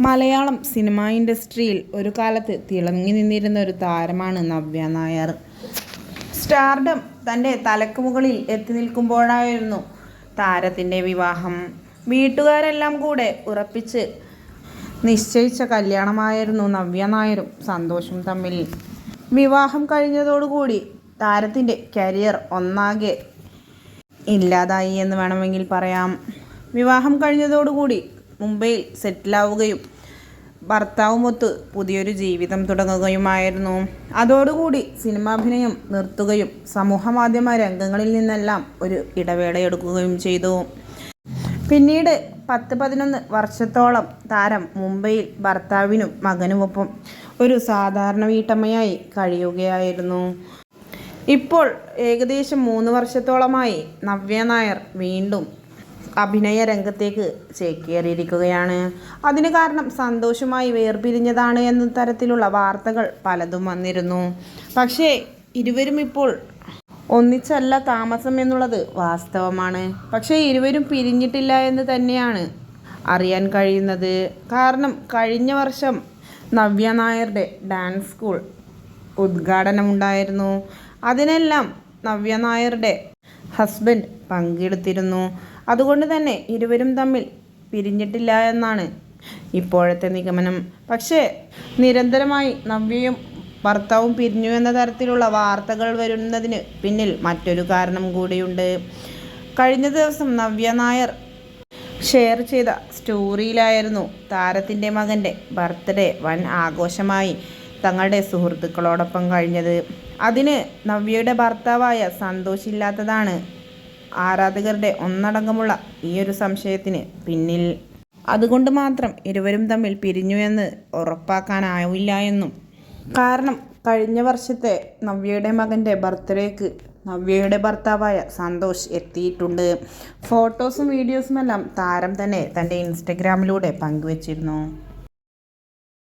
Malayalam cinema ഇൻഡസ്ട്രിയിൽ ഒരു കാലത്ത് തിളങ്ങി നിന്നിരുന്ന ഒരു താരമാണ് നവ്യ നായർ. സ്റ്റാർഡം തന്റെ തലക്ക് മുകളിൽ എത്തി നിൽക്കുമ്പോഴായിരുന്നു താരത്തിന്റെ വിവാഹം. വീട്ടുകാരെല്ലാം കൂടെ ഉറപ്പിച്ച് നിശ്ചയിച്ച കല്യാണമായിരുന്നു നവ്യ നായരും സന്തോഷും തമ്മിൽ. വിവാഹം കഴിഞ്ഞതോടുകൂടി താരത്തിന്റെ കരിയർ ഒന്നാകെ ഇല്ലാതായി എന്ന് വേണമെങ്കിൽ പറയാം. വിവാഹം കഴിഞ്ഞതോടുകൂടി മുംബൈയിൽ സെറ്റിലാവുകയും ഭർത്താവുമൊത്ത് പുതിയൊരു ജീവിതം തുടങ്ങുകയുമായിരുന്നു. അതോടുകൂടി സിനിമാഭിനയം നിർത്തുകയും സമൂഹമാധ്യമ രംഗങ്ങളിൽ നിന്നെല്ലാം ഒരു ഇടവേളയെടുക്കുകയും ചെയ്തു. പിന്നീട് പത്ത് പതിനൊന്ന് വർഷത്തോളം താരം മുംബൈയിൽ ഭർത്താവിനും മകനുമൊപ്പം ഒരു സാധാരണ വീട്ടമ്മയായി കഴിയുകയായിരുന്നു. ഇപ്പോൾ ഏകദേശം മൂന്ന് വർഷത്തോളമായി നവ്യ നായർ വീണ്ടും അഭിനയ രംഗത്തേക്ക് ചേക്കേറിയിരിക്കുകയാണ്. അതിന് കാരണം സന്തോഷമായി വേർപിരിഞ്ഞതാണ് എന്ന തരത്തിലുള്ള വാർത്തകൾ പലതും വന്നിരുന്നു. പക്ഷേ ഇരുവരും ഇപ്പോൾ ഒന്നിച്ചല്ല താമസം എന്നുള്ളത് വാസ്തവമാണ്. പക്ഷേ ഇരുവരും പിരിഞ്ഞിട്ടില്ല എന്ന് തന്നെയാണ് അറിയാൻ കഴിയുന്നത്. കാരണം കഴിഞ്ഞ വർഷം നവ്യ നായരുടെ ഡാൻസ് സ്കൂൾ ഉദ്ഘാടനമുണ്ടായിരുന്നു. അതിനെല്ലാം നവ്യ നായരുടെ ഹസ്ബൻഡ് പങ്കെടുത്തിരുന്നു. അതുകൊണ്ട് തന്നെ ഇരുവരും തമ്മിൽ പിരിഞ്ഞിട്ടില്ല എന്നാണ് ഇപ്പോഴത്തെ നിഗമനം. പക്ഷേ നിരന്തരമായി നവ്യയും ഭർത്താവും പിരിഞ്ഞു എന്ന തരത്തിലുള്ള വാർത്തകൾ വരുന്നതിന് പിന്നിൽ മറ്റൊരു കാരണം കൂടിയുണ്ട്. കഴിഞ്ഞ ദിവസം നവ്യ നായർ ഷെയർ ചെയ്ത സ്റ്റോറിയിലായിരുന്നു താരത്തിന്റെ മകന്റെ ബർത്ത്ഡേ വൻ ആഘോഷമായി. തങ്ങളുടെ സുഹൃത്തുക്കളോടൊപ്പം കഴിഞ്ഞത്. അതിന് നവ്യയുടെ ഭർത്താവായ സന്തോഷില്ലാത്തതാണ് ആരാധകരുടെ ഒന്നടങ്കമുള്ള ഈ ഒരു സംശയത്തിന് പിന്നിൽ. അതുകൊണ്ട് മാത്രം ഇരുവരും തമ്മിൽ പിരിഞ്ഞു എന്ന് ഉറപ്പാക്കാനാവില്ല എന്നും. കാരണം കഴിഞ്ഞ വർഷത്തെ നവ്യയുടെ മകന്റെ ബർത്ത്ഡേക്ക് നവ്യയുടെ ഭർത്താവായ സന്തോഷ് എത്തിയിട്ടുണ്ട്. ഫോട്ടോസും വീഡിയോസുമെല്ലാം താരം തന്നെ തന്റെ ഇൻസ്റ്റഗ്രാമിലൂടെ പങ്കുവച്ചിരുന്നു.